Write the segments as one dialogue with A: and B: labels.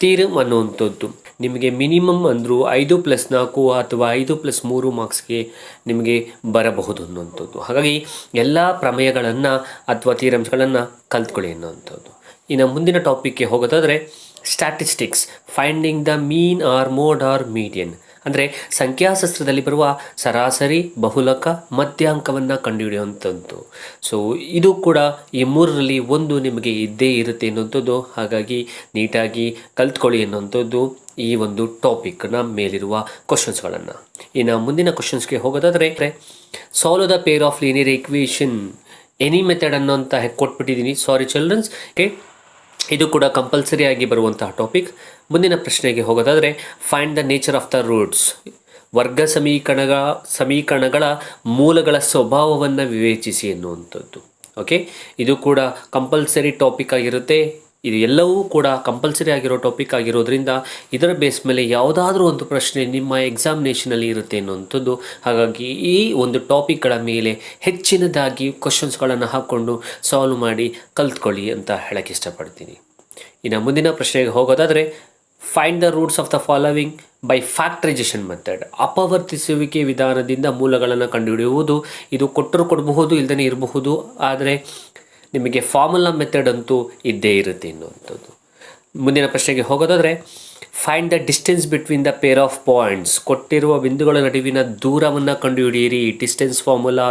A: ತೀರಮ್ ಅನ್ನುವಂಥದ್ದು. ನಿಮಗೆ ಮಿನಿಮಮ್ ಅಂದರೂ ಐದು ಪ್ಲಸ್ ನಾಲ್ಕು ಅಥವಾ ಐದು ಪ್ಲಸ್ ಮೂರು ಮಾರ್ಕ್ಸ್ಗೆ ನಿಮಗೆ ಬರಬಹುದು ಅನ್ನುವಂಥದ್ದು. ಹಾಗಾಗಿ ಎಲ್ಲ ಪ್ರಮೇಯಗಳನ್ನು ಅಥವಾ ತೀರಂಶಗಳನ್ನು ಕಲ್ತ್ಕೊಳ್ಳಿ ಅನ್ನುವಂಥದ್ದು. ಇನ್ನು ಮುಂದಿನ ಟಾಪಿಕ್ಗೆ ಹೋಗೋದಾದರೆ statistics finding the mean or mode or median ಅಂದರೆ ಸಂಖ್ಯಾಶಾಸ್ತ್ರದಲ್ಲಿ ಬರುವ ಸರಾಸರಿ, ಬಹುಲಕ, ಮಧ್ಯಾಂಕವನ್ನು ಕಂಡುಹಿಡಿಯುವಂಥದ್ದು ಸೊ ಇದು ಕೂಡ ಈ ಮೂರರಲ್ಲಿ ಒಂದು ನಿಮಗೆ ಇದ್ದೇ ಇರುತ್ತೆ ಅನ್ನುವಂಥದ್ದು ಹಾಗಾಗಿ ನೀಟಾಗಿ ಕಲ್ತ್ಕೊಳ್ಳಿ ಅನ್ನುವಂಥದ್ದು ಈ ಒಂದು ಟಾಪಿಕ್ನ ಮೇಲಿರುವ ಕ್ವಶನ್ಸ್ಗಳನ್ನು ಇನ್ನು ಮುಂದಿನ ಕ್ವಶನ್ಸ್ಗೆ ಹೋಗೋದಾದರೆ solve the pair of linear equation any method ಅನ್ನೋಂತ ಕೊಟ್ಬಿಟ್ಟಿದ್ದೀನಿ. ಸಾರಿ ಚಿಲ್ಡ್ರನ್ಸ್ ಓಕೆ ಇದು ಕೂಡ ಕಂಪಲ್ಸರಿಯಾಗಿ ಬರುವಂತಹ ಟಾಪಿಕ್ ಮುಂದಿನ ಪ್ರಶ್ನೆಗೆ ಹೋಗೋದಾದರೆ find the nature of the roots ವರ್ಗ ಸಮೀಕರಣಗಳ ಸಮೀಕರಣಗಳ ಮೂಲಗಳ ಸ್ವಭಾವವನ್ನು ವಿವೇಚಿಸಿ ಎನ್ನುವಂಥದ್ದು. ಓಕೆ ಇದು ಕೂಡ ಕಂಪಲ್ಸರಿ ಟಾಪಿಕ್ ಆಗಿರುತ್ತೆ. ಇದು ಎಲ್ಲವೂ ಕೂಡ ಕಂಪಲ್ಸರಿ ಆಗಿರೋ ಟಾಪಿಕ್ ಆಗಿರೋದ್ರಿಂದ ಇದರ ಬೇಸ್ ಮೇಲೆ ಯಾವುದಾದ್ರೂ ಒಂದು ಪ್ರಶ್ನೆ ನಿಮ್ಮ ಎಕ್ಸಾಮಿನೇಷನಲ್ಲಿ ಇರುತ್ತೆ ಅನ್ನುವಂಥದ್ದು. ಹಾಗಾಗಿ ಈ ಒಂದು ಟಾಪಿಕ್ಗಳ ಮೇಲೆ ಹೆಚ್ಚಿನದಾಗಿ ಕ್ವಶನ್ಸ್ಗಳನ್ನು ಹಾಕ್ಕೊಂಡು ಸಾಲ್ವ್ ಮಾಡಿ ಕಲ್ತ್ಕೊಳ್ಳಿ ಅಂತ ಹೇಳಕ್ಕೆ ಇಷ್ಟಪಡ್ತೀನಿ. ಇನ್ನು ಮುಂದಿನ ಪ್ರಶ್ನೆಗೆ ಹೋಗೋದಾದರೆ find the roots of the following by factorisation method ಅಪವರ್ತಿಸುವಿಕೆ ವಿಧಾನದಿಂದ ಮೂಲಗಳನ್ನು ಕಂಡುಹಿಡಿಯುವುದು, ಇದು ಕೊಟ್ಟರು ಕೊಡಬಹುದು ಇಲ್ಲದೇ ಇರಬಹುದು, ಆದರೆ ನಿಮಗೆ ಫಾರ್ಮುಲಾ ಮೆಥಡ್ ಅಂತೂ ಇದ್ದೇ ಇರುತ್ತೆ ಎನ್ನುವಂಥದ್ದು ಮುಂದಿನ ಪ್ರಶ್ನೆಗೆ ಹೋಗೋದಾದರೆ find the distance between the pair of points ಕೊಟ್ಟಿರುವ ಬಿಂದುಗಳ ನಡುವಿನ ದೂರವನ್ನು ಕಂಡುಹಿಡಿಯಿರಿ. ಡಿಸ್ಟೆನ್ಸ್ ಫಾರ್ಮುಲಾ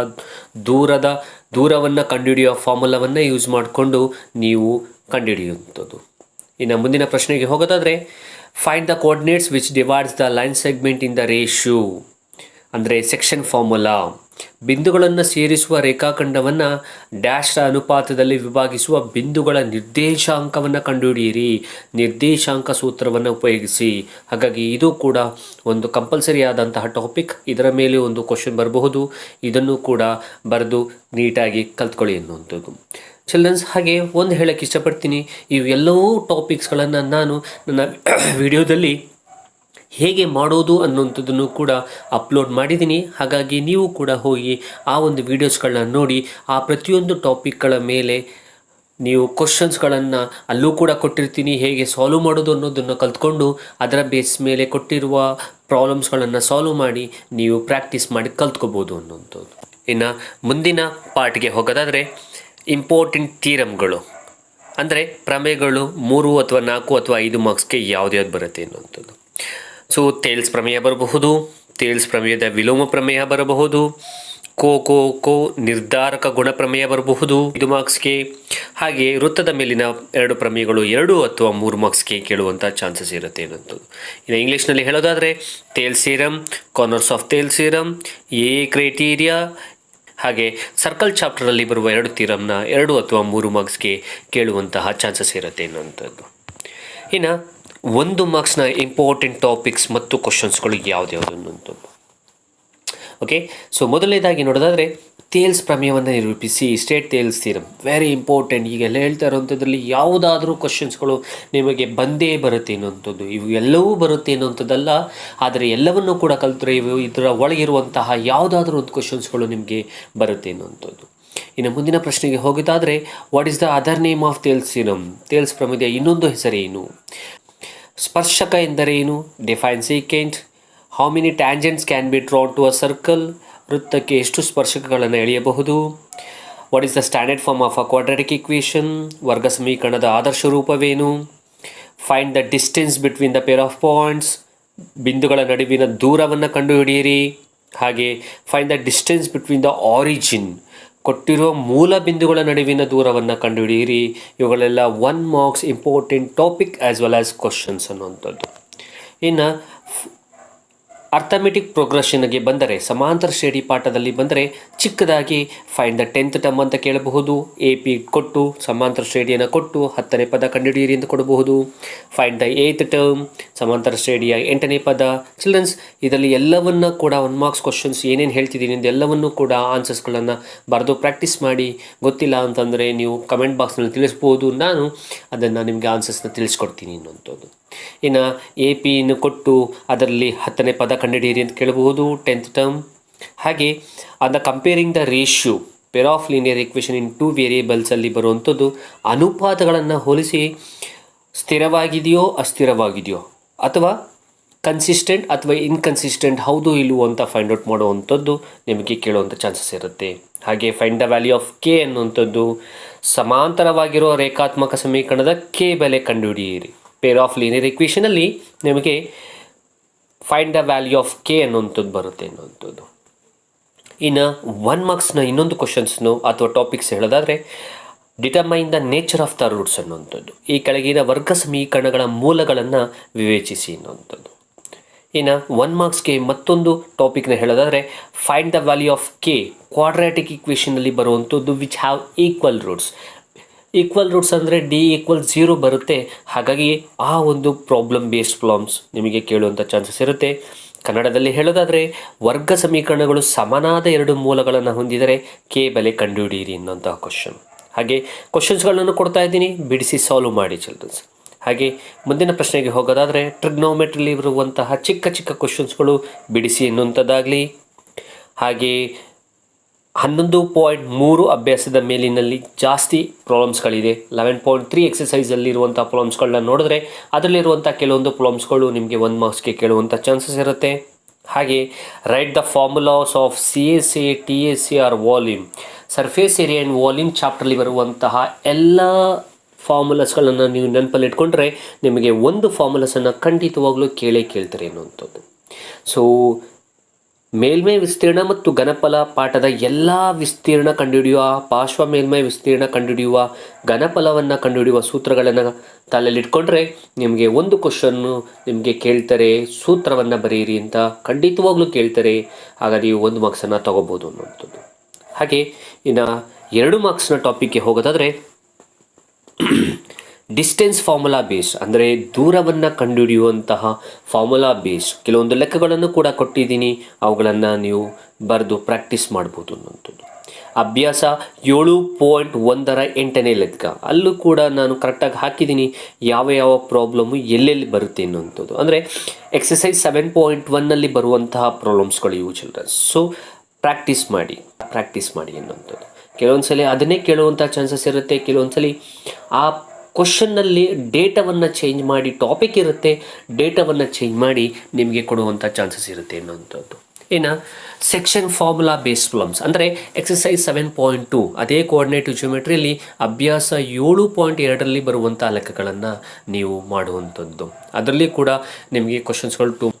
A: ದೂರದ ದೂರವನ್ನು ಕಂಡುಹಿಡಿಯುವ ಫಾರ್ಮುಲಾವನ್ನು ಯೂಸ್ ಮಾಡಿಕೊಂಡು ನೀವು ಕಂಡುಹಿಡಿಯುವಂಥದ್ದು. ಇನ್ನು ಮುಂದಿನ ಪ್ರಶ್ನೆಗೆ ಹೋಗೋದಾದರೆ find the coordinates which divides the line segment in the ratio ಅಂದರೆ ಸೆಕ್ಷನ್ ಫಾರ್ಮುಲಾ ಬಿಂದುಗಳನ್ನು ಸೇರಿಸುವ ರೇಖಾಖಂಡವನ್ನು ಡ್ಯಾಶ್ರ ಅನುಪಾತದಲ್ಲಿ ವಿಭಾಗಿಸುವ ಬಿಂದುಗಳ ನಿರ್ದೇಶಾಂಕವನ್ನು ಕಂಡುಹಿಡಿಯಿರಿ. ನಿರ್ದೇಶಾಂಕ ಸೂತ್ರವನ್ನು ಉಪಯೋಗಿಸಿ. ಹಾಗಾಗಿ ಇದು ಕೂಡ ಒಂದು ಕಂಪಲ್ಸರಿ ಆದಂತಹ ಟಾಪಿಕ್ ಇದರ ಮೇಲೆ ಒಂದು ಕ್ವಶನ್ ಬರಬಹುದು. ಇದನ್ನು ಕೂಡ ಬರೆದು ನೀಟಾಗಿ ಕಲ್ತ್ಕೊಳ್ಳಿ ಅನ್ನುವಂಥದ್ದು ಚಿಲ್ಡ್ರನ್ಸ್ ಹಾಗೆ ಒಂದು ಹೇಳಕ್ಕೆ ಇಷ್ಟಪಡ್ತೀನಿ. ಇವೆಲ್ಲವೂ ಟಾಪಿಕ್ಸ್ಗಳನ್ನು ನಾನು ನನ್ನ ವಿಡಿಯೋದಲ್ಲಿ ಹೇಗೆ ಮಾಡೋದು ಅನ್ನುವಂಥದ್ದನ್ನು ಕೂಡ ಅಪ್ಲೋಡ್ ಮಾಡಿದ್ದೀನಿ. ಹಾಗಾಗಿ ನೀವು ಕೂಡ ಹೋಗಿ ಆ ಒಂದು ವೀಡಿಯೋಸ್ಗಳನ್ನ ನೋಡಿ, ಆ ಪ್ರತಿಯೊಂದು ಟಾಪಿಕ್ಗಳ ಮೇಲೆ ನೀವು ಕ್ವಶನ್ಸ್ಗಳನ್ನು ಅಲ್ಲೂ ಕೂಡ ಕೊಟ್ಟಿರ್ತೀನಿ. ಹೇಗೆ ಸಾಲ್ವ್ ಮಾಡೋದು ಅನ್ನೋದನ್ನು ಕಲ್ತ್ಕೊಂಡು, ಅದರ ಬೇಸ್ ಮೇಲೆ ಕೊಟ್ಟಿರುವ ಪ್ರಾಬ್ಲಮ್ಸ್ಗಳನ್ನು ಸಾಲ್ವ್ ಮಾಡಿ, ನೀವು ಪ್ರಾಕ್ಟೀಸ್ ಮಾಡಿ ಕಲ್ತ್ಕೋಬೋದು ಅನ್ನೋಂಥದ್ದು ಇನ್ನು ಮುಂದಿನ ಪಾರ್ಟ್ಗೆ ಹೋಗೋದಾದರೆ ಇಂಪಾರ್ಟೆಂಟ್ ಥೀರಮ್ಗಳು ಅಂದರೆ ಪ್ರಮೇಯಗಳು ಮೂರು ಅಥವಾ ನಾಲ್ಕು ಅಥವಾ ಐದು ಮಾರ್ಕ್ಸ್ಗೆ ಯಾವ್ದು ಬರುತ್ತೆ ಅನ್ನುವಂಥದ್ದು. ಸೊ, ತೇಲ್ಸ್ ಪ್ರಮೇಯ ಬರಬಹುದು, ತೇಲ್ಸ್ ಪ್ರಮೇಯದ ವಿಲೋಮ ಪ್ರಮೇಯ ಬರಬಹುದು, ಕೋ ಕೋ ಕೋ, ನಿರ್ಧಾರಕ ಗುಣ ಪ್ರಮೇಯ ಬರಬಹುದು, ಇದು ಮಾರ್ಕ್ಸ್ಗೆ. ಹಾಗೆ ವೃತ್ತದ ಮೇಲಿನ ಎರಡು ಪ್ರಮೇಯಗಳು ಎರಡು ಅಥವಾ ಮೂರು ಮಾರ್ಕ್ಸ್ಗೆ ಕೇಳುವಂಥ ಚಾನ್ಸಸ್ ಇರುತ್ತೆ ಅನ್ನೋದು. ಇನ್ನು ಇಂಗ್ಲೀಷ್ನಲ್ಲಿ ಹೇಳೋದಾದರೆ, Thales theorem converse of Thales theorem A criteria. ಹಾಗೆ ಸರ್ಕಲ್ ಚಾಪ್ಟರಲ್ಲಿ ಬರುವ ಎರಡು ತೀರಮ್ನ ಎರಡು ಅಥವಾ ಮೂರು ಮಾರ್ಕ್ಸ್ಗೆ ಕೇಳುವಂತಹ ಚಾನ್ಸಸ್ ಇರುತ್ತೆ ಅನ್ನೋಂಥದ್ದು. ಇನ್ನು ಒಂದು ಮಾರ್ಕ್ಸ್ನ ಇಂಪಾರ್ಟೆಂಟ್ ಟಾಪಿಕ್ಸ್ ಮತ್ತು ಕ್ವಶನ್ಸ್ಗಳು ಯಾವ್ದ್ಯಾವುದು ಅನ್ನೋದು ಓಕೆ ಸೊ ಮೊದಲನೇದಾಗಿ ನೋಡೋದಾದರೆ ತೇಲ್ಸ್ ಪ್ರಮೇಯವನ್ನು ನಿರೂಪಿಸಿ state Thales theorem very important ಈಗೆಲ್ಲ ಹೇಳ್ತಾ ಇರೋವಂಥದ್ರಲ್ಲಿ ಯಾವುದಾದ್ರೂ ಕ್ವಶನ್ಸ್ಗಳು ನಿಮಗೆ ಬಂದೇ ಬರುತ್ತೆ ಅನ್ನೋಂಥದ್ದು ಇವು ಎಲ್ಲವೂ ಬರುತ್ತೆ ಅನ್ನೋಂಥದ್ದಲ್ಲ ಆದರೆ ಎಲ್ಲವನ್ನೂ ಕೂಡ ಕಲಿತರೆ ಇವು ಇದರ ಒಳಗಿರುವಂತಹ ಯಾವುದಾದ್ರೂ ಒಂದು ಕ್ವಶನ್ಸ್ಗಳು ನಿಮಗೆ ಬರುತ್ತೆ ಅನ್ನೋಂಥದ್ದು ಇನ್ನು ಮುಂದಿನ ಪ್ರಶ್ನೆಗೆ ಹೋಗೋದಾದರೆ what is the other name of Thales theorem Thales ಪ್ರಮೇಯದ ಇನ್ನೊಂದು ಹೆಸರೇನು? ಸ್ಪರ್ಶಕ ಎಂದರೇನು define secant how many tangents can be drawn to a circle ವೃತ್ತಕ್ಕೆ ಎಷ್ಟು ಸ್ಪರ್ಶಕಗಳನ್ನು ಎಳೆಯಬಹುದು? What is the standard form of a quadratic equation ವರ್ಗ ಸಮೀಕರಣದ ಆದರ್ಶ ರೂಪವೇನು? Find the distance between the pair of points ಬಿಂದುಗಳ ನಡುವಿನ ದೂರವನ್ನು ಕಂಡುಹಿಡಿಯಿರಿ. ಹಾಗೆ find the distance between the origin ಕೊಟ್ಟಿರುವ ಮೂಲ ಬಿಂದುಗಳ ನಡುವಿನ ದೂರವನ್ನು ಕಂಡುಹಿಡಿಯಿರಿ. ಇವುಗಳೆಲ್ಲ one marks important topic as well as questions ಅನ್ನುವಂಥದ್ದು. ಇನ್ನು ಅರ್ಥಮೆಟಿಕ್ ಪ್ರೋಗ್ರೆಷನ್ಗೆ ಬಂದರೆ ಸಮಾಂತರ ಶ್ರೇಣಿ ಪಾಠದಲ್ಲಿ ಬಂದರೆ ಚಿಕ್ಕದಾಗಿ ಫೈಂಡ್ ದ ಟೆಂತ್ ಟರ್ಮ್ ಅಂತ ಕೇಳಬಹುದು ಎ ಪಿ ಕೊಟ್ಟು, ಸಮಾಂತರ ಶ್ರೇಣಿಯನ್ನು ಕೊಟ್ಟು, ಹತ್ತನೇ ಪದ ಕಂಡುಹಿಡಿಯಿರಿ ಅಂತ ಕೊಡಬಹುದು. ಫೈಂಡ್ ದ ಏತ್ ಟರ್ಮ್ ಸಮಾಂತರ ಶ್ರೇಣಿಯ ಎಂಟನೇ ಪದ. ಚಿಲ್ಡ್ರನ್ಸ್ ಇದರಲ್ಲಿ ಎಲ್ಲವನ್ನ ಕೂಡ ಒನ್ ಮಾರ್ಕ್ಸ್ ಕ್ವಶನ್ಸ್ ಏನೇನು ಹೇಳ್ತಿದ್ದೀನಿ ಅಂತ ಎಲ್ಲವನ್ನೂ ಕೂಡ ಆನ್ಸರ್ಸ್ಗಳನ್ನು ಬರೆದು ಪ್ರಾಕ್ಟೀಸ್ ಮಾಡಿ. ಗೊತ್ತಿಲ್ಲ ಅಂತಂದರೆ ನೀವು ಕಮೆಂಟ್ ಬಾಕ್ಸ್ನಲ್ಲಿ ತಿಳಿಸ್ಬೋದು. ನಾನು ಅದನ್ನು ನಿಮಗೆ ಆನ್ಸರ್ಸ್ನ ತಿಳಿಸ್ಕೊಡ್ತೀನಿ ಅನ್ನುವಂಥದ್ದು. ಇನ್ನು ಎ ಪಿಯನ್ನು ಕೊಟ್ಟು ಅದರಲ್ಲಿ ಹತ್ತನೇ ಪದ ಕಂಡುಹಿಡಿಯಿರಿ ಅಂತ ಕೇಳಬಹುದು ಟೆಂತ್ ಟರ್ಮ್ ಹಾಗೆ, ಅದ comparing the ratio pair of linear equation in two ವೇರಿಯೇಬಲ್ಸಲ್ಲಿ ಬರುವಂಥದ್ದು ಅನುಪಾತಗಳನ್ನು ಹೋಲಿಸಿ ಸ್ಥಿರವಾಗಿದೆಯೋ ಅಸ್ಥಿರವಾಗಿದೆಯೋ, ಅಥವಾ ಕನ್ಸಿಸ್ಟೆಂಟ್ ಅಥವಾ ಇನ್ಕನ್ಸಿಸ್ಟೆಂಟ್ ಹೌದು ಇಲ್ಲವೋ ಅಂತ ಫೈಂಡ್ ಔಟ್ ಮಾಡುವಂಥದ್ದು ನಿಮಗೆ ಕೇಳುವಂಥ ಚಾನ್ಸಸ್ ಇರುತ್ತೆ. ಹಾಗೆ find the value of K ಅನ್ನುವಂಥದ್ದು ಸಮಾಂತರವಾಗಿರೋ ರೇಖಾತ್ಮಕ ಸಮೀಕರಣದ ಕೆ ಬೆಲೆ ಕಂಡುಹಿಡಿಯಿರಿ. ಪೇರ್ ಆಫ್ ಲೀನಿಯರ್ ಇಕ್ವೇಷನಲ್ಲಿ ನಿಮಗೆ find the value of K ಅನ್ನುವಂಥದ್ದು ಬರುತ್ತೆ ಅನ್ನುವಂಥದ್ದು. ಇನ್ನು ಒನ್ ಮಾರ್ಕ್ಸ್ನ ಇನ್ನೊಂದು ಕ್ವಶನ್ಸ್ನು ಅಥವಾ ಟಾಪಿಕ್ಸ್ ಹೇಳೋದಾದರೆ determine the nature of the roots ಅನ್ನುವಂಥದ್ದು. ಈ ಕೆಳಗಿನ ವರ್ಗ ಸಮೀಕರಣಗಳ ಮೂಲಗಳನ್ನು ವಿವೇಚಿಸಿ ಅನ್ನುವಂಥದ್ದು. ಇನ್ನು ಒನ್ ಮಾರ್ಕ್ಸ್ಗೆ ಮತ್ತೊಂದು ಟಾಪಿಕ್ನ ಹೇಳೋದಾದರೆ find the value of K quadratic ಇಕ್ವೇಷನಲ್ಲಿ ಬರುವಂಥದ್ದು which have equal roots equal roots ಅಂದರೆ ಡಿ ಈಕ್ವಲ್ ಝೀರೋ ಬರುತ್ತೆ. ಹಾಗಾಗಿ ಆ ಒಂದು ಪ್ರಾಬ್ಲಮ್ ಬೇಸ್ಡ್ ಪ್ರಾಬ್ಲಮ್ಸ್ ನಿಮಗೆ ಕೇಳುವಂಥ ಚಾನ್ಸಸ್ ಇರುತ್ತೆ. ಕನ್ನಡದಲ್ಲಿ ಹೇಳೋದಾದರೆ, ವರ್ಗ ಸಮೀಕರಣಗಳು ಸಮನಾದ ಎರಡು ಮೂಲಗಳನ್ನು ಹೊಂದಿದರೆ ಕೆ ಬೆಲೆ ಕಂಡುಹಿಡಿಯಿರಿ ಅನ್ನೋಂತಹ ಕ್ವಶನ್ ಹಾಗೆ ಕ್ವಶನ್ಸ್ಗಳನ್ನು ಕೊಡ್ತಾ ಇದ್ದೀನಿ, ಬಿಡಿಸಿ ಸಾಲ್ವ್ ಮಾಡಿ ಚಿಲ್ಡ್ರನ್ಸ್ ಹಾಗೆ ಮುಂದಿನ ಪ್ರಶ್ನೆಗೆ ಹೋಗೋದಾದರೆ ಟ್ರಿಗ್ನೋಮೆಟ್ರಿಲಿ ಇರುವಂತಹ ಚಿಕ್ಕ ಚಿಕ್ಕ ಕ್ವಶನ್ಸ್ಗಳು ಬಿಡಿಸಿ ಎನ್ನುವಂಥದ್ದಾಗಲಿ ಹಾಗೆ ಹನ್ನೊಂದು ಪಾಯಿಂಟ್ ಮೂರು ಅಭ್ಯಾಸದ ಮೇಲಿನಲ್ಲಿ ಜಾಸ್ತಿ ಪ್ರಾಬ್ಲಮ್ಸ್ಗಳಿದೆ. ಲೆವೆನ್ ಪಾಯಿಂಟ್ ತ್ರೀ ಎಕ್ಸಸೈಸಲ್ಲಿರುವಂಥ ಪ್ರಾಬ್ಲಮ್ಸ್ಗಳನ್ನ ನೋಡಿದ್ರೆ ಅದರಲ್ಲಿರುವಂಥ ಕೆಲವೊಂದು ಪ್ರಾಬ್ಲಮ್ಸ್ಗಳು ನಿಮಗೆ ಒಂದು ಮಾರ್ಕ್ಸ್ಗೆ ಕೇಳುವಂಥ ಚಾನ್ಸಸ್ ಇರುತ್ತೆ. ಹಾಗೆ write the formulas of C S A T S C R volume surface area and volume ಚಾಪ್ಟರ್ಲಿ ಬರುವಂತಹ ಎಲ್ಲ ಫಾರ್ಮುಲಾಸ್ಗಳನ್ನು ನೀವು ನೆನಪಲ್ಲಿ ಇಟ್ಕೊಂಡ್ರೆ ನಿಮಗೆ ಒಂದು ಫಾರ್ಮುಲಾಸನ್ನು ಖಂಡಿತವಾಗ್ಲೂ ಕೇಳೇ ಕೇಳ್ತಾರೆ ಅನ್ನುವಂಥದ್ದು. ಸೊ ಮೇಲ್ಮೈ ವಿಸ್ತೀರ್ಣ ಮತ್ತು ಘನಫಲ ಪಾಠದ ಎಲ್ಲ ವಿಸ್ತೀರ್ಣ ಕಂಡುಹಿಡಿಯುವ, ಪಾರ್ಶ್ವ ಮೇಲ್ಮೈ ವಿಸ್ತೀರ್ಣ ಕಂಡುಹಿಡಿಯುವ, ಘನಫಲವನ್ನು ಕಂಡುಹಿಡಿಯುವ ಸೂತ್ರಗಳನ್ನು ತಲೆಯಲ್ಲಿಟ್ಕೊಂಡ್ರೆ ನಿಮಗೆ ಒಂದು ಕ್ವಶನ್ನು ನಿಮಗೆ ಕೇಳ್ತಾರೆ, ಸೂತ್ರವನ್ನು ಬರೆಯಿರಿ ಅಂತ ಖಂಡಿತವಾಗ್ಲೂ ಕೇಳ್ತಾರೆ. ಆಗ ನೀವು ಒಂದು ಮಾರ್ಕ್ಸನ್ನು ತಗೋಬೋದು ಅನ್ನುವಂಥದ್ದು. ಹಾಗೆ ಇನ್ನು ಎರಡು ಮಾರ್ಕ್ಸ್ನ ಟಾಪಿಕ್ಗೆ ಹೋಗೋದಾದರೆ ಡಿಸ್ಟೆನ್ಸ್ ಫಾರ್ಮುಲಾ ಬೇಸ್ ಅಂದರೆ ದೂರವನ್ನು ಕಂಡುಹಿಡಿಯುವಂತಹ ಫಾರ್ಮುಲಾ ಬೇಸ್ ಕೆಲವೊಂದು ಲೆಕ್ಕಗಳನ್ನು ಕೂಡ ಕೊಟ್ಟಿದ್ದೀನಿ. ಅವುಗಳನ್ನು ನೀವು ಬರೆದು ಪ್ರಾಕ್ಟೀಸ್ ಮಾಡ್ಬೋದು ಅನ್ನುವಂಥದ್ದು. ಅಭ್ಯಾಸ ಏಳು ಪಾಯಿಂಟ್ ಒಂದರ ಎಂಟನೇ ಲೆಕ್ಕ. ಅಲ್ಲೂ ಕೂಡ ನಾನು ಕರೆಕ್ಟಾಗಿ ಹಾಕಿದ್ದೀನಿ. ಯಾವ ಯಾವ ಪ್ರಾಬ್ಲಮ್ಮು ಎಲ್ಲೆಲ್ಲಿ ಬರುತ್ತೆ ಅನ್ನುವಂಥದ್ದು. ಅಂದರೆ ಎಕ್ಸಸೈಸ್ ಸೆವೆನ್ ಪಾಯಿಂಟ್ ಒನ್ನಲ್ಲಿ ಬರುವಂತಹ ಪ್ರಾಬ್ಲಮ್ಸ್ಗಳು ಇವು ಚಿಲ್ಡ್ರನ್ಸ್ ಸೊ ಪ್ರಾಕ್ಟೀಸ್ ಮಾಡಿ ಪ್ರಾಕ್ಟೀಸ್ ಮಾಡಿ ಅನ್ನುವಂಥದ್ದು. ಕೆಲವೊಂದು ಸಲ ಅದನ್ನೇ ಕೇಳುವಂಥ ಚಾನ್ಸಸ್ ಇರುತ್ತೆ. ಕೆಲವೊಂದು ಸಲ ಆ ಕ್ವಶನ್ನಲ್ಲಿ ಡೇಟಾವನ್ನು ಚೇಂಜ್ ಮಾಡಿ ಟಾಪಿಕ್ ಇರುತ್ತೆ ಡೇಟಾವನ್ನು ಚೇಂಜ್ ಮಾಡಿ ನಿಮಗೆ ಕೊಡುವಂಥ ಚಾನ್ಸಸ್ ಇರುತ್ತೆ ಅನ್ನೋಂಥದ್ದು ಇನ್ನು ಸೆಕ್ಷನ್ ಫಾರ್ಮುಲಾ ಬೇಸ್ ಪ್ರಾಬ್ಲಮ್ಸ್ ಅಂದರೆ ಎಕ್ಸಸೈಸ್ ಸೆವೆನ್ ಪಾಯಿಂಟ್ ಟು ಅದೇ ಕೋಆರ್ಡಿನೇಟಿವ್ ಜಿಯೋಮೆಟ್ರಿಯಲ್ಲಿ ಅಭ್ಯಾಸ ಏಳು ಪಾಯಿಂಟ್ ಎರಡರಲ್ಲಿ ಬರುವಂಥ ಲೆಕ್ಕಗಳನ್ನು ನೀವು ಮಾಡುವಂಥದ್ದು. ಅದರಲ್ಲಿ ಕೂಡ ನಿಮಗೆ ಕ್ವಶನ್ಸ್ಗಳು ಟು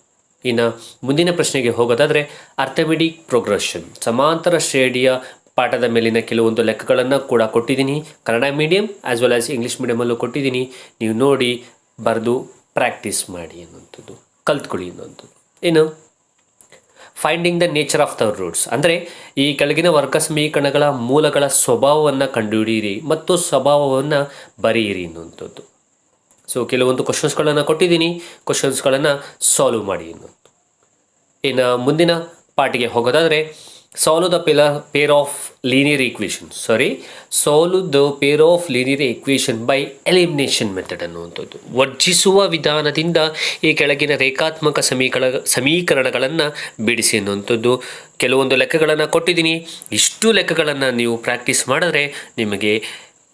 A: ಇನ್ನು ಮುಂದಿನ ಪ್ರಶ್ನೆಗೆ ಹೋಗೋದಾದರೆ ಅರ್ಥಮೆಟಿಕ್ ಪ್ರೋಗ್ರೆಷನ್ ಸಮಾಂತರ ಶ್ರೇಣಿಯ ಪಾಠದ ಮೇಲಿನ ಕೆಲವೊಂದು ಲೆಕ್ಕಗಳನ್ನು ಕೂಡ ಕೊಟ್ಟಿದ್ದೀನಿ. Kannada medium as well as English ಮೀಡಿಯಮಲ್ಲೂ ಕೊಟ್ಟಿದ್ದೀನಿ. ನೀವು ನೋಡಿ, ಬರೆದು ಪ್ರಾಕ್ಟೀಸ್ ಮಾಡಿ ಅನ್ನುವಂಥದ್ದು, ಕಲ್ತ್ಕೊಳ್ಳಿ ಅನ್ನುವಂಥದ್ದು. ಇನ್ನು finding the nature of the roots ಅಂದರೆ, ಈ ಕೆಳಗಿನ ವರ್ಗ ಸಮೀಕರಣಗಳ ಮೂಲಗಳ ಸ್ವಭಾವವನ್ನು ಕಂಡುಹಿಡಿಯಿರಿ ಮತ್ತು ಸ್ವಭಾವವನ್ನು ಬರೆಯಿರಿ ಅನ್ನುವಂಥದ್ದು. ಸೊ ಕೆಲವೊಂದು ಕ್ವಶನ್ಸ್ಗಳನ್ನು ಕೊಟ್ಟಿದ್ದೀನಿ. ಕ್ವಶನ್ಸ್ಗಳನ್ನು ಸಾಲ್ವ್ ಮಾಡಿ ಅನ್ನೋದು ಇನ್ನು, ಮುಂದಿನ ಪಾಠಿಗೆ ಹೋಗೋದಾದರೆ the ಪಿಲ pair of linear equation sorry solve the pair of linear equation by elimination method ಅನ್ನುವಂಥದ್ದು. ವರ್ಜಿಸುವ ವಿಧಾನದಿಂದ ಈ ಕೆಳಗಿನ ರೇಖಾತ್ಮಕ ಸಮೀಕರಣ, ಸಮೀಕರಣಗಳನ್ನು ಬಿಡಿಸಿ ಅನ್ನುವಂಥದ್ದು. ಕೆಲವೊಂದು ಲೆಕ್ಕಗಳನ್ನು ಕೊಟ್ಟಿದ್ದೀನಿ. ಇಷ್ಟು ಲೆಕ್ಕಗಳನ್ನು ನೀವು ಪ್ರಾಕ್ಟೀಸ್ ಮಾಡಿದ್ರೆ ನಿಮಗೆ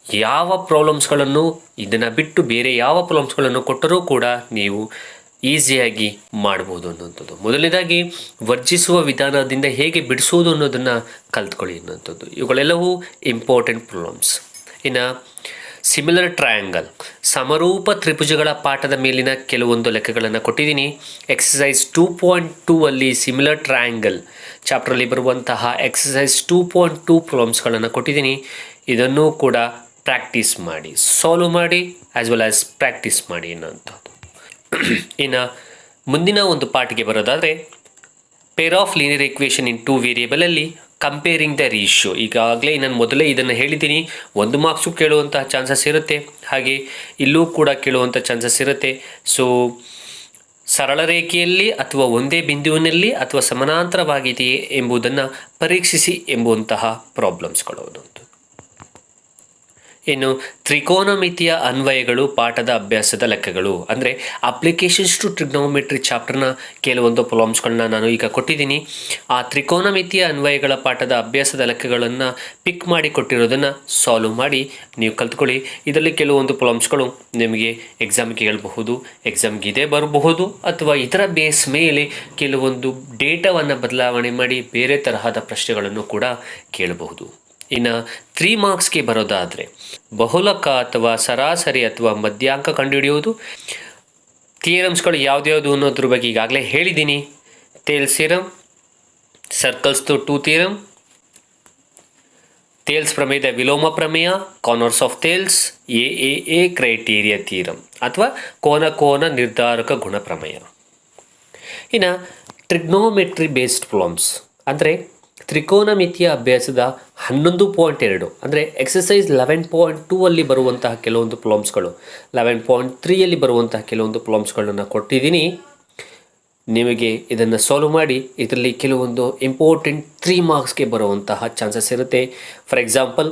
A: ಯಾವ ಪ್ರಾಬ್ಲಮ್ಸ್ಗಳನ್ನು ಇದನ್ನು ಬಿಟ್ಟು ಬೇರೆ ಯಾವ ಪ್ರಾಬ್ಲಮ್ಸ್ಗಳನ್ನು ಕೊಟ್ಟರೂ ಕೂಡ ನೀವು ಈಸಿಯಾಗಿ ಮಾಡ್ಬೋದು ಅನ್ನೋಂಥದ್ದು ಮೊದಲನೇದಾಗಿ, ವರ್ಜಿಸುವ ವಿಧಾನದಿಂದ ಹೇಗೆ ಬಿಡಿಸೋದು ಅನ್ನೋದನ್ನು ಕಲ್ತ್ಕೊಳ್ಳಿ ಅನ್ನೋಂಥದ್ದು ಇವುಗಳೆಲ್ಲವೂ ಇಂಪಾರ್ಟೆಂಟ್ ಪ್ರಾಬ್ಲಮ್ಸ್ ಇನ್ನು ಸಿಮಿಲರ್ ಟ್ರಯಾಂಗಲ್ ಸಮರೂಪ ತ್ರಿಭುಜಗಳ ಪಾಠದ ಮೇಲಿನ ಕೆಲವೊಂದು ಲೆಕ್ಕಗಳನ್ನು ಕೊಟ್ಟಿದ್ದೀನಿ. ಎಕ್ಸಸೈಸ್ ಟೂ ಪಾಯಿಂಟ್ ಟೂ ಅಲ್ಲಿ ಸಿಮಿಲರ್ ಟ್ರಯಾಂಗಲ್ ಚಾಪ್ಟರಲ್ಲಿ ಬರುವಂತಹ ಎಕ್ಸಸೈಸ್ ಟೂ ಪಾಯಿಂಟ್ ಟೂ ಪ್ರಾಬ್ಲಮ್ಸ್ಗಳನ್ನು ಕೊಟ್ಟಿದ್ದೀನಿ. ಇದನ್ನು ಕೂಡ ಪ್ರಾಕ್ಟೀಸ್ ಮಾಡಿ ಸಾಲ್ವ್ ಮಾಡಿ ಆ್ಯಸ್ ವೆಲ್ ಆ್ಯಸ್ ಪ್ರಾಕ್ಟೀಸ್ ಮಾಡಿ ಅನ್ನೋಂಥದ್ದು ಇನ್ನು ಮುಂದಿನ ಒಂದು ಪಾರ್ಟ್ಗೆ ಬರೋದಾದರೆ pair of linear equation in two ವೇರಿಯೇಬಲಲ್ಲಿ comparing the ratio ಈಗಾಗಲೇ ನಾನು ಮೊದಲೇ ಇದನ್ನು ಹೇಳಿದ್ದೀನಿ. ಒಂದು ಮಾರ್ಕ್ಸು ಕೇಳುವಂತಹ ಚಾನ್ಸಸ್ ಇರುತ್ತೆ. ಹಾಗೆ ಇಲ್ಲೂ ಕೂಡ ಕೇಳುವಂಥ ಚಾನ್ಸಸ್ ಇರುತ್ತೆ. ಸೊ ಸರಳ ರೇಖೆಯಲ್ಲಿ ಅಥವಾ ಒಂದೇ ಬಿಂದುವಿನಲ್ಲಿ ಅಥವಾ ಸಮಾನಾಂತರವಾಗಿದೆಯೇ ಎಂಬುದನ್ನು ಪರೀಕ್ಷಿಸಿ ಎಂಬುವಂತಹ ಪ್ರಾಬ್ಲಮ್ಸ್ಗಳು ಇನ್ನು ತ್ರಿಕೋನಮಿತಿಯ ಅನ್ವಯಗಳು ಪಾಠದ ಅಭ್ಯಾಸದ ಲೆಕ್ಕಗಳು. ಅಂದರೆ ಅಪ್ಲಿಕೇಶನ್ಸ್ ಟು ಟ್ರಿಗ್ನೋಮೆಟ್ರಿ ಚಾಪ್ಟರ್ನ ಕೆಲವೊಂದು ಪ್ರಾಬ್ಲಮ್ಸ್ಗಳನ್ನ ನಾನು ಈಗ ಕೊಟ್ಟಿದ್ದೀನಿ. ಆ ತ್ರಿಕೋನಮಿತಿಯ ಅನ್ವಯಗಳ ಪಾಠದ ಅಭ್ಯಾಸದ ಲೆಕ್ಕಗಳನ್ನು ಪಿಕ್ ಮಾಡಿ ಕೊಟ್ಟಿರೋದನ್ನು ಸಾಲ್ವ್ ಮಾಡಿ ನೀವು ಕಲ್ತ್ಕೊಳ್ಳಿ. ಇದರಲ್ಲಿ ಕೆಲವೊಂದು ಪ್ರಾಬ್ಲಮ್ಸ್ಗಳು ನಿಮಗೆ ಎಕ್ಸಾಮ್ಗೆ ಹೇಳಬಹುದು ಎಕ್ಸಾಮ್ಗೆ ಇದೇ ಬರಬಹುದು, ಅಥವಾ ಇದರ ಬೇಸ್ ಮೇಲೆ ಕೆಲವೊಂದು ಡೇಟಾವನ್ನು ಬದಲಾವಣೆ ಮಾಡಿ ಬೇರೆ ತರಹದ ಪ್ರಶ್ನೆಗಳನ್ನು ಕೂಡ ಕೇಳಬಹುದು. ಇನ್ನು ತ್ರೀ ಮಾರ್ಕ್ಸ್ಗೆ ಬರೋದಾದರೆ ಬಹುಲಕ ಅಥವಾ ಸರಾಸರಿ ಅಥವಾ ಮಧ್ಯಾಂಕ ಕಂಡುಹಿಡಿಯುವುದು? ಥಿಯರಮ್ಸ್ಗಳು ಯಾವ್ದ್ಯಾವುದು ಅನ್ನೋದ್ರ ಬಗ್ಗೆ ಈಗಾಗಲೇ ಹೇಳಿದ್ದೀನಿ. Thales theorem circles two two theorem Thales ಪ್ರಮೇಯದ ವಿಲೋಮ ಪ್ರಮೇಯ converse of Thales A A A criteria theorem ಅಥವಾ ಕೋನ ಕೋನ ನಿರ್ಧಾರಕ ಗುಣ ಪ್ರಮೇಯ. ಇನ್ನು ಟ್ರಿಗ್ನೋಮೆಟ್ರಿ ಬೇಸ್ಡ್ ಪ್ರಾಬ್ಲಮ್ಸ್ ಅಂದರೆ ತ್ರಿಕೋನಮಿತಿಯ ಅಭ್ಯಾಸದ ಹನ್ನೊಂದು ಪಾಯಿಂಟ್ ಎರಡು, ಅಂದರೆ ಎಕ್ಸಸೈಸ್ ಲೆವೆನ್ ಪಾಯಿಂಟ್ ಟೂ ಅಲ್ಲಿ ಬರುವಂತಹ ಕೆಲವೊಂದು ಪ್ರಾಬ್ಲಮ್ಸ್ಗಳು ಲೆವೆನ್ ಪಾಯಿಂಟ್ ತ್ರೀಯಲ್ಲಿ ಬರುವಂತಹ ಕೆಲವೊಂದು ಪ್ರಾಬ್ಲಮ್ಸ್ಗಳನ್ನು ಕೊಟ್ಟಿದ್ದೀನಿ. ನಿಮಗೆ ಇದನ್ನು ಸಾಲ್ವ್ ಮಾಡಿ ಇದರಲ್ಲಿ ಕೆಲವೊಂದು ಇಂಪಾರ್ಟೆಂಟ್ ತ್ರೀ ಮಾರ್ಕ್ಸ್ಗೆ ಬರುವಂತಹ ಚಾನ್ಸಸ್ ಇರುತ್ತೆ. ಫಾರ್ ಎಕ್ಸಾಂಪಲ್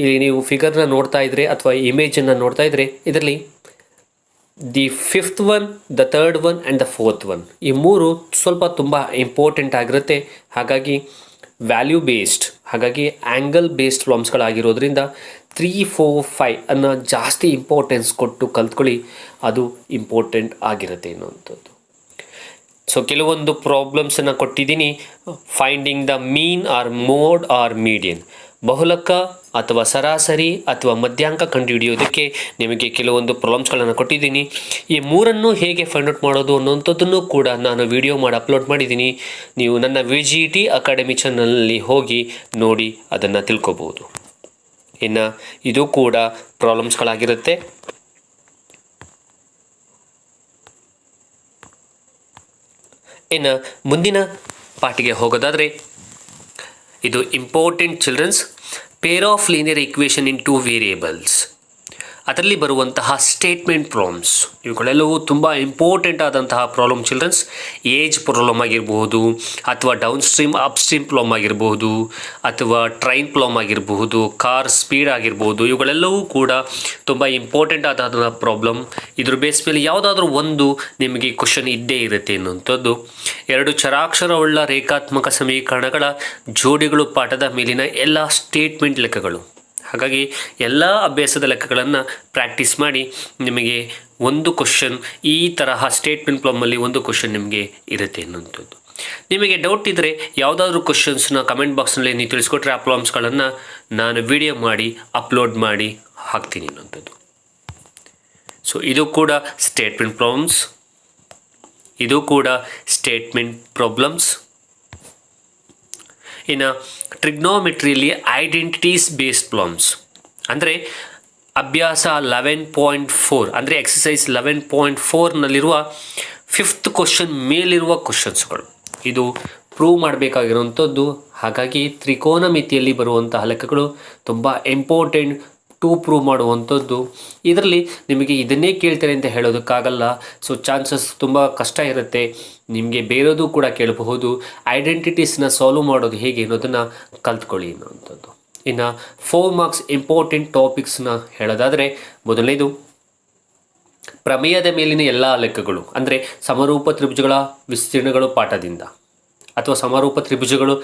A: ಇಲ್ಲಿ ನೀವು ಫಿಗರ್ನ ನೋಡ್ತಾ ಇದ್ರೆ ಅಥವಾ ಇಮೇಜನ್ನು ನೋಡ್ತಾ ಇದ್ರೆ ಇದರಲ್ಲಿ the fifth one the third one and the fourth one ಈ ಮೂರು ಸ್ವಲ್ಪ ತುಂಬ ಇಂಪಾರ್ಟೆಂಟ್ ಆಗಿರುತ್ತೆ. ಹಾಗಾಗಿ ವ್ಯಾಲ್ಯೂ ಬೇಸ್ಡ್ ಹಾಗಾಗಿ ಆ್ಯಂಗಲ್ ಬೇಸ್ಡ್ ಪ್ರಾಬ್ಲಮ್ಸ್ಗಳಾಗಿರೋದ್ರಿಂದ ತ್ರೀ ಫೋರ್ ಫೈ ಅನ್ನು ಜಾಸ್ತಿ ಇಂಪಾರ್ಟೆನ್ಸ್ ಕೊಟ್ಟು ಕಲ್ತ್ಕೊಳ್ಳಿ, ಅದು ಇಂಪಾರ್ಟೆಂಟ್ ಆಗಿರುತ್ತೆ ಅನ್ನುವಂಥದ್ದು. ಸೊ ಕೆಲವೊಂದು ಪ್ರಾಬ್ಲಮ್ಸನ್ನು ಕೊಟ್ಟಿದ್ದೀನಿ. Finding the mean or mode or median ಬಹುಲಕ ಅಥವಾ ಸರಾಸರಿ ಅಥವಾ ಮಧ್ಯಾಂಕ ಕಂಡುಹಿಡಿಯೋದಕ್ಕೆ ನಿಮಗೆ ಕೆಲವೊಂದು ಪ್ರಾಬ್ಲಮ್ಸ್ಗಳನ್ನು ಕೊಟ್ಟಿದ್ದೀನಿ. ಈ ಮೂರನ್ನು ಹೇಗೆ ಫೈಂಡ್ ಔಟ್ ಮಾಡೋದು ಅನ್ನೋಂಥದ್ದನ್ನು ಕೂಡ ನಾನು ವಿಡಿಯೋ ಮಾಡಿ ಅಪ್ಲೋಡ್ ಮಾಡಿದ್ದೀನಿ. ನೀವು ನನ್ನ ವಿ ಜಿ ಟಿ ಅಕಾಡೆಮಿ ಚಾನಲ್ನಲ್ಲಿ ಹೋಗಿ ನೋಡಿ ಅದನ್ನು ತಿಳ್ಕೊಬೋದು. ಇನ್ನು ಇದು ಕೂಡ ಪ್ರಾಬ್ಲಮ್ಸ್ಗಳಾಗಿರುತ್ತೆ ಇನ್ನು ಮುಂದಿನ ಪಾಠಿಗೆ ಹೋಗೋದಾದರೆ ಇದು important children's pair of linear equation in two variables ಅದರಲ್ಲಿ ಬರುವಂತಹ ಸ್ಟೇಟ್ಮೆಂಟ್ ಪ್ರಾಬ್ಲಮ್ಸ್ ಇವುಗಳೆಲ್ಲವೂ ತುಂಬ ಇಂಪಾರ್ಟೆಂಟ್ ಆದಂತಹ ಪ್ರಾಬ್ಲಮ್ ಚಿಲ್ಡ್ರನ್ಸ್ ಏಜ್ ಪ್ರಾಬ್ಲಮ್ ಆಗಿರಬಹುದು, ಅಥವಾ down stream up stream problem ಆಗಿರಬಹುದು, ಅಥವಾ ಟ್ರೈನ್ ಪ್ರಾಬ್ಲಮ್ ಆಗಿರಬಹುದು ಕಾರ್ ಸ್ಪೀಡ್ ಆಗಿರಬಹುದು, ಇವುಗಳೆಲ್ಲವೂ ಕೂಡ ತುಂಬ ಇಂಪಾರ್ಟೆಂಟ್ ಆದಂತಹ ಪ್ರಾಬ್ಲಮ್ ಇದ್ರ ಬೇಸ್ ಮೇಲೆ ಯಾವುದಾದ್ರೂ ಒಂದು ನಿಮಗೆ ಕ್ವಶನ್ ಇದ್ದೇ ಇರುತ್ತೆ ಅನ್ನುವಂಥದ್ದು ಎರಡು ಚರಾಕ್ಷರವುಳ್ಳ ರೇಖಾತ್ಮಕ ಸಮೀಕರಣಗಳ ಜೋಡಿಗಳು ಪಾಠದ ಮೇಲಿನ ಎಲ್ಲ ಸ್ಟೇಟ್ಮೆಂಟ್ ಲೆಕ್ಕಗಳು. ಹಾಗಾಗಿ ಎಲ್ಲ ಅಭ್ಯಾಸದ ಲೆಕ್ಕಗಳನ್ನು ಪ್ರಾಕ್ಟೀಸ್ ಮಾಡಿ ನಿಮಗೆ ಒಂದು ಕ್ವಶನ್ ಈ ತರಹ ಸ್ಟೇಟ್ಮೆಂಟ್ ಪ್ಲಮ್ಮಲ್ಲಿ ಒಂದು ಕ್ವಶನ್ ನಿಮಗೆ ಇರುತ್ತೆ ಅನ್ನುವಂಥದ್ದು ನಿಮಗೆ ಡೌಟ್ ಇದ್ದರೆ ಯಾವುದಾದ್ರೂ ಕ್ವಶನ್ಸ್ನ ಕಮೆಂಟ್ ಬಾಕ್ಸ್ನಲ್ಲಿ ನೀವು ತಿಳಿಸ್ಕೊಟ್ರೆ ಆ ಪ್ರಾಬ್ಲಮ್ಸ್ಗಳನ್ನು ನಾನು ವಿಡಿಯೋ ಮಾಡಿ ಅಪ್ಲೋಡ್ ಮಾಡಿ ಹಾಕ್ತೀನಿ ಅನ್ನೋಂಥದ್ದು ಸೊ ಇದು ಕೂಡ ಸ್ಟೇಟ್ಮೆಂಟ್ ಪ್ರಾಬ್ಲಮ್ಸ್ ಇದು ಕೂಡ ಸ್ಟೇಟ್ಮೆಂಟ್ ಪ್ರಾಬ್ಲಮ್ಸ್ ಇನ್ನು ಟ್ರಿಗ್ನೋಮೆಟ್ರಿಯಲ್ಲಿ ಐಡೆಂಟಿಟೀಸ್ ಬೇಸ್ಡ್ ಪ್ರಾಬ್ಲಮ್ಸ್ ಅಂದರೆ ಅಭ್ಯಾಸ ಲೆವೆನ್ ಪಾಯಿಂಟ್ ಫೋರ್ ಅಂದರೆ ಎಕ್ಸಸೈಸ್ ಲೆವೆನ್ ಪಾಯಿಂಟ್ ಫೋರ್ನಲ್ಲಿರುವ ಫಿಫ್ತ್ ಕ್ವಶನ್ ಮೇಲಿರುವ ಕ್ವಶನ್ಸ್ಗಳು ಇದು ಪ್ರೂವ್ ಮಾಡಬೇಕಾಗಿರುವಂಥದ್ದು. ಹಾಗಾಗಿ ತ್ರಿಕೋನ ಮಿತಿಯಲ್ಲಿ ಬರುವಂತಹ ಲೆಕ್ಕಗಳು ತುಂಬ ಇಂಪಾರ್ಟೆಂಟ್ ಟು ಪ್ರೂವ್ ಮಾಡುವಂಥದ್ದು. ಇದರಲ್ಲಿ ನಿಮಗೆ ಇದನ್ನೇ ಕೇಳ್ತಾರೆ ಅಂತ ಹೇಳೋದಕ್ಕಾಗಲ್ಲ. ಸೊ ಚಾನ್ಸಸ್ ತುಂಬ ಕಷ್ಟ ಇರುತ್ತೆ. ನಿಮಗೆ ಬೇರೋದು ಕೂಡ ಕೇಳಬಹುದು. ಐಡೆಂಟಿಟೀಸ್ನ ಸಾಲ್ವ್ ಮಾಡೋದು ಹೇಗೆ ಅನ್ನೋದನ್ನು ಕಲ್ತ್ಕೊಳ್ಳಿ ಅನ್ನೋವಂಥದ್ದು. ಇನ್ನು ಫೋರ್ ಮಾರ್ಕ್ಸ್ ಇಂಪಾರ್ಟೆಂಟ್ ಟಾಪಿಕ್ಸ್ನ ಹೇಳೋದಾದರೆ, ಮೊದಲನೇದು, ಪ್ರಮೇಯದ ಮೇಲಿನ ಎಲ್ಲ ಲೆಕ್ಕಗಳು, ಅಂದರೆ ಸಮರೂಪ ತ್ರಿಭುಜಗಳ ವಿಸ್ತೀರ್ಣಗಳು ಪಾಠದಿಂದ, ಅಥವಾ ಸಮರೂಪ ತ್ರಿಭುಜಗಳು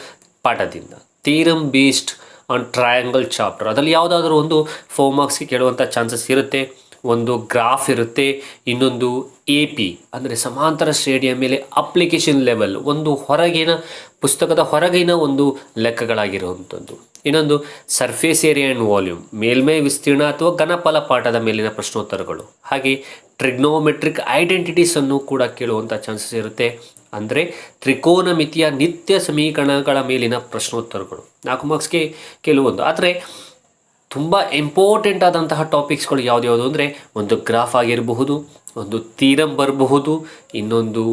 A: ಪಾಠದಿಂದ theorem based on triangle chapter ಅದರಲ್ಲಿ ಯಾವುದಾದ್ರೂ ಒಂದು ಫೋರ್ ಮಾರ್ಕ್ಸ್ಗೆ ಕೇಳುವಂಥ ಚಾನ್ಸಸ್ ಇರುತ್ತೆ, ಒಂದು ಗ್ರಾಫ್ ಇರುತ್ತೆ, ಇನ್ನೊಂದು ಎ ಪಿ ಅಂದರೆ ಸಮಾಂತರ ಶ್ರೇಣಿಯ ಮೇಲೆ ಅಪ್ಲಿಕೇಶನ್ ಲೆವೆಲ್ ಒಂದು ಹೊರಗಿನ, ಪುಸ್ತಕದ ಹೊರಗಿನ ಒಂದು ಲೆಕ್ಕಗಳಾಗಿರುವಂಥದ್ದು. ಇನ್ನೊಂದು ಸರ್ಫೇಸ್ ಏರಿಯಾ ಆ್ಯಂಡ್ ವಾಲ್ಯೂಮ್ ಮೇಲ್ಮೈ ವಿಸ್ತೀರ್ಣ ಅಥವಾ ಘನಫಲ ಪಾಠದ ಮೇಲಿನ ಪ್ರಶ್ನೋತ್ತರಗಳು. ಹಾಗೆ ಟ್ರಿಗ್ನೋಮೆಟ್ರಿಕ್ ಐಡೆಂಟಿಟೀಸನ್ನು ಕೂಡ ಕೇಳುವಂಥ ಚಾನ್ಸಸ್ ಇರುತ್ತೆ. ಅಂದರೆ ತ್ರಿಕೋನಮಿತಿಯ ನಿತ್ಯ ಸಮೀಕರಣಗಳ ಮೇಲಿನ ಪ್ರಶ್ನೋತ್ತರಗಳು. ನಾಲ್ಕು ಮಾರ್ಕ್ಸ್ಗೆ ಕೆಲವೊಂದು. ಆದರೆ ತುಂಬ ಇಂಪಾರ್ಟೆಂಟ್ ಆದಂತಹ ಟಾಪಿಕ್ಸ್ಗಳು ಯಾವುದ್ಯಾವುದು ಅಂದರೆ ಒಂದು ಗ್ರಾಫ್ ಆಗಿರಬಹುದು, ಒಂದು ತೀರಂ ಬರಬಹುದು, ಇನ್ನೊಂದು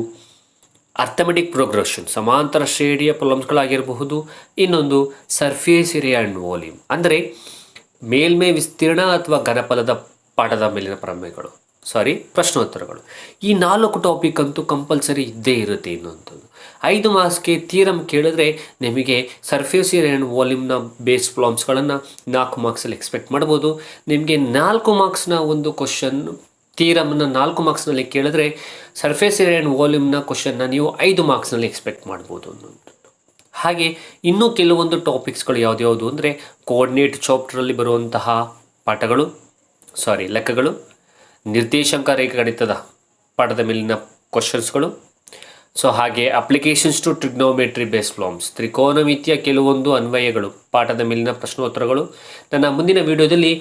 A: ಅರ್ಥಮೆಟಿಕ್ ಪ್ರೋಗ್ರೆಷನ್ ಸಮಾಂತರ ಶ್ರೇಣಿಯ ಪ್ರಾಬ್ಲಮ್ಸ್ಗಳಾಗಿರಬಹುದು ಇನ್ನೊಂದು ಸರ್ಫೇಸ್ ಏರಿಯಾ ಆ್ಯಂಡ್ ವಾಲ್ಯೂಮ್ ಅಂದರೆ ಮೇಲ್ಮೈ ವಿಸ್ತೀರ್ಣ ಅಥವಾ ಘನಫಲದ ಪಾಠದ ಮೇಲಿನ ಪ್ರಮೇಯಗಳು. ಸಾರಿ ಪ್ರಶ್ನೋತ್ತರಗಳು. ಈ ನಾಲ್ಕು ಟಾಪಿಕ್ ಅಂತೂ ಕಂಪಲ್ಸರಿ ಇದ್ದೇ ಇರುತ್ತೆ ಇನ್ನೊಂಥದ್ದು ಐದು ಮಾರ್ಕ್ಸ್ಗೆ ಥಿಯರಮ್ ಕೇಳಿದ್ರೆ ನಿಮಗೆ ಸರ್ಫೇಸ್ ಏರಿಯಾ ಆ್ಯಂಡ್ ವಾಲ್ಯೂಮ್ನ ಬೇಸ್ ಪ್ರಾಬ್ಲಮ್ಸ್ಗಳನ್ನು ನಾಲ್ಕು ಮಾರ್ಕ್ಸಲ್ಲಿ ಎಕ್ಸ್ಪೆಕ್ಟ್ ಮಾಡ್ಬೋದು. ನಿಮಗೆ ನಾಲ್ಕು ಮಾರ್ಕ್ಸ್ನ ಒಂದು ಕ್ವಶನ್ ಥಿಯರಮ್ನ ನಾಲ್ಕು ಮಾರ್ಕ್ಸ್ನಲ್ಲಿ ಕೇಳಿದ್ರೆ ಸರ್ಫೇಸ್ ಏರಿಯಾ ಆ್ಯಂಡ್ ವಾಲ್ಯೂಮ್ನ ಕ್ವಶನ್ನ ನೀವು ಐದು ಮಾರ್ಕ್ಸ್ನಲ್ಲಿ ಎಕ್ಸ್ಪೆಕ್ಟ್ ಮಾಡ್ಬೋದು ಅನ್ನೋದು. ಹಾಗೆ ಇನ್ನೂ ಕೆಲವೊಂದು ಟಾಪಿಕ್ಸ್ಗಳು ಯಾವುದ್ಯಾವುದು ಅಂದರೆ ಕೋಆರ್ಡಿನೇಟ್ ಚಾಪ್ಟ್ರಲ್ಲಿ ಬರುವಂತಹ ಪಾಠಗಳು ಸಾರಿ ಲೆಕ್ಕಗಳು ನಿರ್ದೇಶಾಂಕ ರೇಖಾಗಣಿತದ ಪಾಠದ ಮೇಲಿನ ಕ್ವಶನ್ಸ್ಗಳು ಸೊ ಹಾಗೆ applications to trigonometry base problems ತ್ರಿಕೋನಮಿತಿಯ ಕೆಲವೊಂದು ಅನ್ವಯಗಳು, ಪಾಠದ ಮೇಲಿನ ಪ್ರಶ್ನೋತ್ತರಗಳು. ನನ್ನ ಮುಂದಿನ ವಿಡಿಯೋದಲ್ಲಿ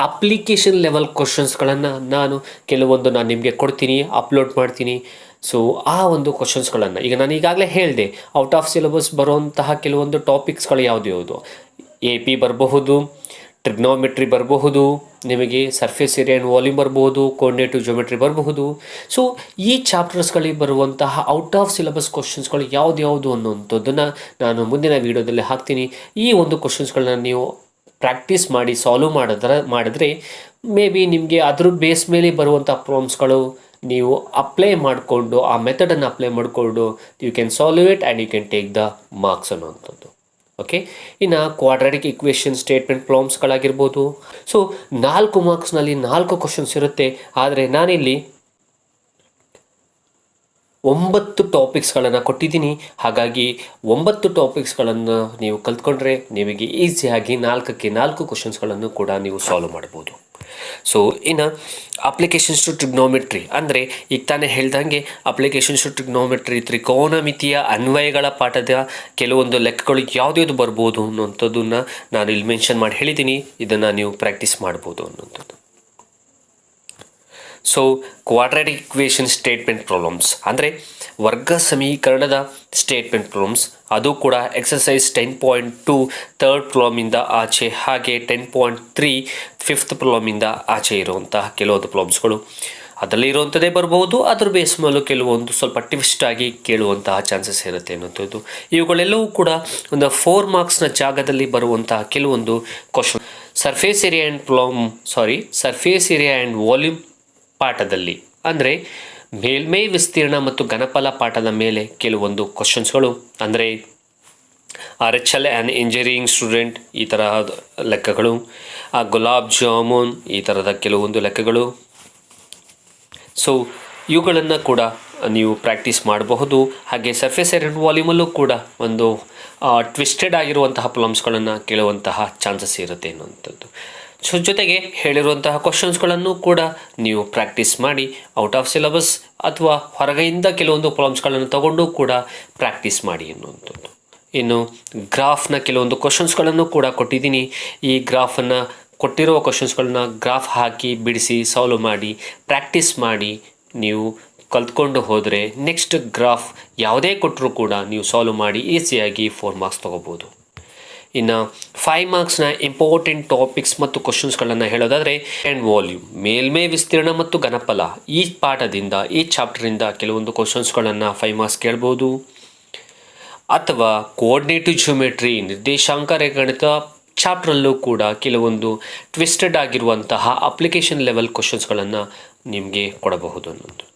A: ಅಪ್ಲಿಕೇಶನ್ ಲೆವೆಲ್ ಕ್ವಶನ್ಸ್ಗಳನ್ನು ನಾನು ಕೆಲವೊಂದು ನಾನು ನಿಮಗೆ ಕೊಡ್ತೀನಿ ಅಪ್ಲೋಡ್ ಮಾಡ್ತೀನಿ. ಸೊ ಆ ಒಂದು ಕ್ವಶನ್ಸ್ಗಳನ್ನು ಈಗ ನಾನು ಈಗಾಗಲೇ ಹೇಳಿದೆ ಔಟ್ ಆಫ್ ಸಿಲೆಬಸ್ ಬರುವಂತಹ ಕೆಲವೊಂದು ಟಾಪಿಕ್ಸ್ಗಳು ಯಾವುದು ಯಾವುದು? ಎ ಪಿ ಬರಬಹುದು ಟ್ರಿಗ್ನೋಮೆಟ್ರಿ ಬರಬಹುದು, ನಿಮಗೆ ಸರ್ಫೇಸ್ ಏರಿಯಾ ಆ್ಯಂಡ್ ವಾಲ್ಯೂಮ್ ಬರಬಹುದು ಕೋರ್ಡಿನೇಟಿವ್ ಜೋಮೆಟ್ರಿ ಬರಬಹುದು. ಸೊ ಈ ಚಾಪ್ಟರ್ಸ್ಗಳಿಗೆ ಬರುವಂತಹ ಔಟ್ ಆಫ್ ಸಿಲೆಬಸ್ ಕ್ವಶನ್ಸ್ಗಳು ಯಾವ್ದು ಯಾವುದು ಅನ್ನುವಂಥದ್ದನ್ನು ನಾನು ಮುಂದಿನ ವೀಡಿಯೋದಲ್ಲಿ ಹಾಕ್ತೀನಿ. ಈ ಒಂದು ಕ್ವಶನ್ಸ್ಗಳನ್ನ ನೀವು ಪ್ರಾಕ್ಟೀಸ್ ಮಾಡಿ ಸಾಲ್ವ್ ಮಾಡಿದ್ರೆ ಮಾಡಿದ್ರೆ ಮೇ ಬಿ ನಿಮಗೆ ಅದ್ರ ಬೇಸ್ ಮೇಲೆ ಬರುವಂಥ ಪ್ರಾಬ್ಲಮ್ಸ್ಗಳು ನೀವು ಅಪ್ಲೈ ಮಾಡಿಕೊಂಡು, ಆ ಮೆಥಡನ್ನು ಅಪ್ಲೈ ಮಾಡಿಕೊಂಡು you can solve it and you can take the marks ಅನ್ನುವಂಥದ್ದು. ಓಕೆ ಇನ್ನು ಕ್ವಾಡ್ರಾಟಿಕ್ ಇಕ್ವೇಷನ್ ಸ್ಟೇಟ್ಮೆಂಟ್ ಪ್ರಾಬ್ಲಮ್ಸ್ಗಳಾಗಿರ್ಬೋದು ಸೊ ನಾಲ್ಕು ಮಾರ್ಕ್ಸ್ನಲ್ಲಿ ನಾಲ್ಕು ಕ್ವಶನ್ಸ್ ಇರುತ್ತೆ. ಆದರೆ ನಾನಿಲ್ಲಿ ಒಂಬತ್ತು ಟಾಪಿಕ್ಸ್ಗಳನ್ನು ಕೊಟ್ಟಿದ್ದೀನಿ. ಹಾಗಾಗಿ ಒಂಬತ್ತು ಟಾಪಿಕ್ಸ್ಗಳನ್ನು ನೀವು ಕಲ್ತ್ಕೊಂಡ್ರೆ ನಿಮಗೆ ಈಸಿಯಾಗಿ ನಾಲ್ಕಕ್ಕೆ ನಾಲ್ಕು ಕ್ವಶನ್ಸ್ಗಳನ್ನು ಕೂಡ ನೀವು ಸಾಲ್ವ್ ಮಾಡ್ಬೋದು. ಸೊ ಇನ್ನು ಅಪ್ಲಿಕೇಶನ್ಸ್ ಟು ಟ್ರಿಗ್ನೋಮೆಟ್ರಿ ಅಂದರೆ ಈಗ ತಾನೇ ಹೇಳ್ದಂಗೆ ಅಪ್ಲಿಕೇಶನ್ಸ್ ಟು ಟ್ರಿಗ್ನೋಮೆಟ್ರಿ ತ್ರಿಕೋನಮಿತಿಯ ಅನ್ವಯಗಳ ಪಾಠದ ಕೆಲವೊಂದು ಲೆಕ್ಕಗಳು ಯಾವುದ್ಯಾವುದು ಬರ್ಬೋದು ಅನ್ನೋಂಥದ್ದನ್ನು ನಾನು ಇಲ್ಲಿ ಮೆನ್ಷನ್ ಮಾಡಿ ಹೇಳಿದ್ದೀನಿ. ಇದನ್ನು ನೀವು ಪ್ರಾಕ್ಟೀಸ್ ಮಾಡ್ಬೋದು ಅನ್ನೋಂಥದ್ದು so quadratic equation statement problems ಅಂದರೆ ವರ್ಗ ಸಮೀಕರಣದ ಸ್ಟೇಟ್ಮೆಂಟ್ ಪ್ರಾಬ್ಲಮ್ಸ್ ಅದು ಕೂಡ exercise ten point two third ಪ್ರಾಬ್ಲಮಿಂದ ಆಚೆ, ಹಾಗೆ ಟೆನ್ ಪಾಯಿಂಟ್ ತ್ರೀ ಫಿಫ್ತ್ ಪ್ರಾಬ್ಲಮಿಂದ ಆಚೆ ಇರುವಂತಹ ಕೆಲವೊಂದು ಪ್ರಾಬ್ಲಮ್ಸ್ಗಳು ಅದರಲ್ಲಿ ಇರುವಂಥದ್ದೇ ಬರಬಹುದು, ಅದ್ರ ಬೇಸ್ ಮೇಲೂ ಕೆಲವೊಂದು ಸ್ವಲ್ಪ ಟ್ವಿಸ್ಟ್ ಆಗಿ ಕೇಳುವಂತಹ ಚಾನ್ಸಸ್ ಇರುತ್ತೆ ಅನ್ನೋಂಥದ್ದು ಇವುಗಳೆಲ್ಲವೂ ಕೂಡ ಒಂದು ಫೋರ್ ಮಾರ್ಕ್ಸ್ನ ಜಾಗದಲ್ಲಿ ಬರುವಂತಹ ಕೆಲವೊಂದು question surface area and problem sorry surface area and volume ಪಾಠದಲ್ಲಿ. ಅಂದರೆ ಮೇಲ್ಮೈ ವಿಸ್ತೀರ್ಣ ಮತ್ತು ಘನಫಲ ಪಾಠದ ಮೇಲೆ ಕೆಲವೊಂದು ಕ್ವಶನ್ಸ್ಗಳು ಅಂದರೆ R H L an engineering student ಈ ತರಹದ ಲೆಕ್ಕಗಳು. ಆ ಗುಲಾಬ್ ಜಾಮೂನ್, ಈ ಥರದ ಕೆಲವೊಂದು ಲೆಕ್ಕಗಳು. ಸೊ ಇವುಗಳನ್ನು ಕೂಡ ನೀವು ಪ್ರಾಕ್ಟೀಸ್ ಮಾಡಬಹುದು. ಹಾಗೆ ಸರ್ಫೇಸ್ ಎರಡು ವಾಲ್ಯೂಮಲ್ಲೂ ಕೂಡ ಒಂದು ಟ್ವಿಸ್ಟೆಡ್ ಆಗಿರುವಂತಹ ಪ್ಲಮ್ಸ್ಗಳನ್ನು ಕೇಳುವಂತಹ ಚಾನ್ಸಸ್ ಇರುತ್ತೆ ಅನ್ನುವಂಥದ್ದು ಸೊ ಜೊತೆಗೆ ಹೇಳಿರುವಂತಹ ಕ್ವಶನ್ಸ್ಗಳನ್ನು ಕೂಡ ನೀವು ಪ್ರಾಕ್ಟೀಸ್ ಮಾಡಿ ಔಟ್ ಆಫ್ ಸಿಲೆಬಸ್ ಅಥವಾ ಹೊರಗೆಯಿಂದ ಕೆಲವೊಂದು ಪ್ರಾಬ್ಲಮ್ಸ್ಗಳನ್ನು ತಗೊಂಡು ಕೂಡ ಪ್ರಾಕ್ಟೀಸ್ ಮಾಡಿ ಅನ್ನುವಂಥದ್ದು ಇನ್ನು ಗ್ರಾಫ್ನ ಕೆಲವೊಂದು ಕ್ವಶನ್ಸ್ಗಳನ್ನು ಕೂಡ ಕೊಟ್ಟಿದ್ದೀನಿ. ಈ ಗ್ರಾಫನ್ನು ಕೊಟ್ಟಿರುವ ಕ್ವಶನ್ಸ್ಗಳನ್ನ ಗ್ರಾಫ್ ಹಾಕಿ ಬಿಡಿಸಿ ಸಾಲ್ವ್ ಮಾಡಿ ಪ್ರಾಕ್ಟೀಸ್ ಮಾಡಿ ನೀವು ಕಲ್ತ್ಕೊಂಡು ಹೋದರೆ ನೆಕ್ಸ್ಟ್ ಗ್ರಾಫ್ ಯಾವುದೇ ಕೊಟ್ಟರೂ ಕೂಡ ನೀವು ಸಾಲ್ವ್ ಮಾಡಿ ಈಸಿಯಾಗಿ ಫೋರ್ ಮಾರ್ಕ್ಸ್ ತೊಗೋಬೋದು. ಇನ್ನು ಫೈವ್ ಮಾರ್ಕ್ಸ್ನ ಇಂಪಾರ್ಟೆಂಟ್ ಟಾಪಿಕ್ಸ್ ಮತ್ತು ಕ್ವಶನ್ಸ್ಗಳನ್ನು ಹೇಳೋದಾದರೆ ಆ್ಯಂಡ್ ವಾಲ್ಯೂಮ್ ಮೇಲ್ಮೈ ವಿಸ್ತೀರ್ಣ ಮತ್ತು ಘನಫಲ. ಈ ಪಾಠದಿಂದ, ಈ ಚಾಪ್ಟರಿಂದ ಕೆಲವೊಂದು ಕ್ವಶನ್ಸ್ಗಳನ್ನು ಫೈವ್ ಮಾರ್ಕ್ಸ್ ಕೇಳ್ಬೋದು. ಅಥವಾ ಕೋಆರ್ಡಿನೇಟಿವ್ ಜಿಯೋಮೆಟ್ರಿ ನಿರ್ದೇಶಾಂಕ ರೇಖಾಗಣಿತ ಚಾಪ್ಟ್ರಲ್ಲೂ ಕೂಡ ಕೆಲವೊಂದು ಟ್ವಿಸ್ಟೆಡ್ ಆಗಿರುವಂತಹ ಅಪ್ಲಿಕೇಶನ್ ಲೆವೆಲ್ ಕ್ವಶನ್ಸ್ಗಳನ್ನು ನಿಮಗೆ ಕೊಡಬಹುದು ಅನ್ನೋದು.